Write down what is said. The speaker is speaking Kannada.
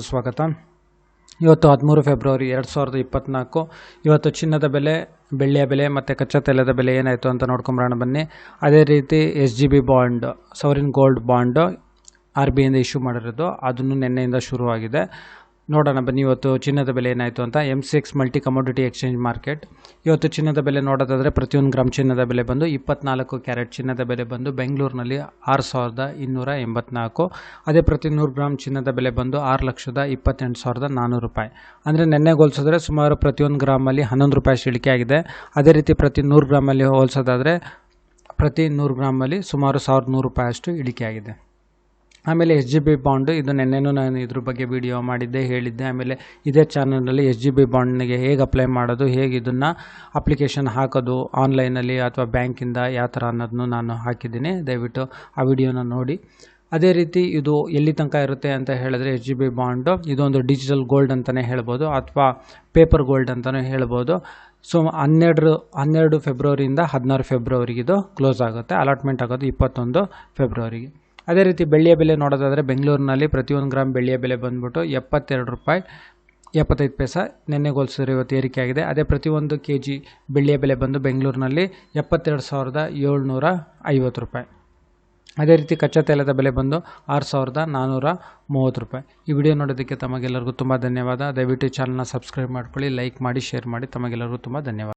ಸ್ವಾಗತ. ಇವತ್ತು ಹದಿಮೂರು ಫೆಬ್ರವರಿ ಎರಡು ಸಾವಿರದ ಇಪ್ಪತ್ತ್ನಾಲ್ಕು ಇವತ್ತು ಚಿನ್ನದ ಬೆಲೆ, ಬೆಳ್ಳಿಯ ಬೆಲೆ ಮತ್ತು ಕಚ್ಚಾ ತೈಲದ ಬೆಲೆ ಏನಾಯಿತು ಅಂತ ನೋಡ್ಕೊಂಬರೋಣ ಬನ್ನಿ. ಅದೇ ರೀತಿ S G B bond sovereign gold bond R B ಐಯಿಂದ issue ಮಾಡಿರೋದು. ಅದನ್ನು ನಿನ್ನೆಯಿಂದ ಶುರುವಾಗಿದೆ. ನೋಡೋಣ ಬನ್ನಿ, ಇವತ್ತು ಚಿನ್ನದ ಬೆಲೆ ಏನಾಯಿತು ಅಂತ. M C X multi commodity exchange market ಇವತ್ತು ಚಿನ್ನದ ಬೆಲೆ ನೋಡೋದಾದರೆ ಪ್ರತಿಯೊಂದು ಗ್ರಾಮ್ ಚಿನ್ನದ ಬೆಲೆ ಬಂದು ಇಪ್ಪತ್ನಾಲ್ಕು ಕ್ಯಾರೆಟ್ ಚಿನ್ನದ ಬೆಲೆ ಬಂದು ಬೆಂಗಳೂರಿನಲ್ಲಿ ಆರು ಸಾವಿರದ ಇನ್ನೂರ ಎಂಬತ್ನಾಲ್ಕು. ಅದೇ ಪ್ರತಿ ನೂರು ಗ್ರಾಮ್ ಚಿನ್ನದ ಬೆಲೆ ಬಂದು ಆರು ಲಕ್ಷದ ಇಪ್ಪತ್ತೆಂಟು ಸಾವಿರದ ನಾನ್ನೂರು ರೂಪಾಯಿ. ಅಂದರೆ ನೆನ್ನೆ ಹೋಲಿಸಿದ್ರೆ ಸುಮಾರು ಪ್ರತಿಯೊಂದು ಗ್ರಾಮಲ್ಲಿ ಹನ್ನೊಂದು ರೂಪಾಯಿ ಇಳಿಕೆ ಆಗಿದೆ. ಅದೇ ರೀತಿ ಪ್ರತಿ ನೂರು ಗ್ರಾಮಲ್ಲಿ ಹೋಲಿಸೋದಾದರೆ ಪ್ರತಿ ನೂರು ಗ್ರಾಮಲ್ಲಿ ಸುಮಾರು ಸಾವಿರದ ನೂರು ರೂಪಾಯಿ ಅಷ್ಟು ಇಳಿಕೆ ಆಮೇಲೆ ಎಸ್ ಜಿ ಬಿ ಬಾಂಡ್, ಇದು ನೆನ್ನೆನೂ ನಾನು ಇದ್ರ ಬಗ್ಗೆ ವಿಡಿಯೋ ಮಾಡಿದ್ದೆ, ಹೇಳಿದ್ದೆ. ಆಮೇಲೆ ಇದೇ ಚಾನಲ್ನಲ್ಲಿ ಎಸ್ ಜಿ ಬಿ ಬಾಂಡ್ನಿಗೆ ಹೇಗೆ ಅಪ್ಲೈ ಮಾಡೋದು, ಹೇಗೆ ಇದನ್ನು ಅಪ್ಲಿಕೇಶನ್ ಹಾಕೋದು ಆನ್ಲೈನಲ್ಲಿ ಅಥವಾ ಬ್ಯಾಂಕಿಂದ ಯಾವ ಥರ ಅನ್ನೋದನ್ನು ನಾನು ಹಾಕಿದ್ದೀನಿ. ದಯವಿಟ್ಟು ಆ ವಿಡಿಯೋನ ನೋಡಿ. ಅದೇ ರೀತಿ ಇದು ಎಲ್ಲಿ ತನಕ ಇರುತ್ತೆ ಅಂತ ಹೇಳಿದ್ರೆ ಎಚ್ ಜಿ ಬಿ ಬಾಂಡು, ಇದೊಂದು ಡಿಜಿಟಲ್ ಗೋಲ್ಡ್ ಅಂತಲೇ ಹೇಳ್ಬೋದು, ಅಥವಾ ಪೇಪರ್ ಗೋಲ್ಡ್ ಅಂತಲೇ ಹೇಳ್ಬೋದು. ಸೊ, ಹನ್ನೆರಡು ಹನ್ನೆರಡು ಫೆಬ್ರವರಿಯಿಂದ ಹದಿನಾರು ಫೆಬ್ರವರಿಗೆ ಇದು ಕ್ಲೋಸ್ ಆಗುತ್ತೆ. ಅಲಾಟ್ಮೆಂಟ್ ಆಗೋದು ಇಪ್ಪತ್ತೊಂದು ಫೆಬ್ರವರಿಗೆ ಅದೇ ರೀತಿ ಬೆಳ್ಳಿಯ ಬೆಲೆ ನೋಡೋದಾದರೆ ಬೆಂಗಳೂರಿನಲ್ಲಿ ಪ್ರತಿಯೊಂದು ಗ್ರಾಮ್ ಬೆಳ್ಳಿಯ ಬೆಲೆ ಬಂದ್ಬಿಟ್ಟು ಎಪ್ಪತ್ತೆರಡು ರೂಪಾಯಿ, ಎಪ್ಪತ್ತೈದು ಪೈಸ ನಿನ್ನೆಗೆ ಹೋಲಿಸಿದ್ರೆ ಇವತ್ತು ಏರಿಕೆ ಆಗಿದೆ. ಅದೇ ಪ್ರತಿಯೊಂದು ಕೆ ಜಿ ಬೆಳ್ಳಿಯ ಬೆಲೆ ಬಂದು ಬೆಂಗಳೂರಿನಲ್ಲಿ ಎಪ್ಪತ್ತೆರಡು ಸಾವಿರದ ಏಳ್ನೂರ ಐವತ್ತು ರೂಪಾಯಿ. ಅದೇ ರೀತಿ ಕಚ್ಚಾ ತೈಲದ ಬೆಲೆ ಬಂದು ಆರು ಸಾವಿರದ ನಾನ್ನೂರ ಮೂವತ್ತು ರೂಪಾಯಿ. ಈ ವಿಡಿಯೋ ನೋಡೋದಕ್ಕೆ ತಮಗೆಲ್ಲರಿಗೂ ತುಂಬ ಧನ್ಯವಾದ. ದಯವಿಟ್ಟು ಚಾನಲ್ನ ಸಬ್ಸ್ಕ್ರೈಬ್ ಮಾಡ್ಕೊಳ್ಳಿ, ಲೈಕ್ ಮಾಡಿ, ಶೇರ್ ಮಾಡಿ. ತಮಗೆಲ್ಲರಿಗೂ ತುಂಬ ಧನ್ಯವಾದ.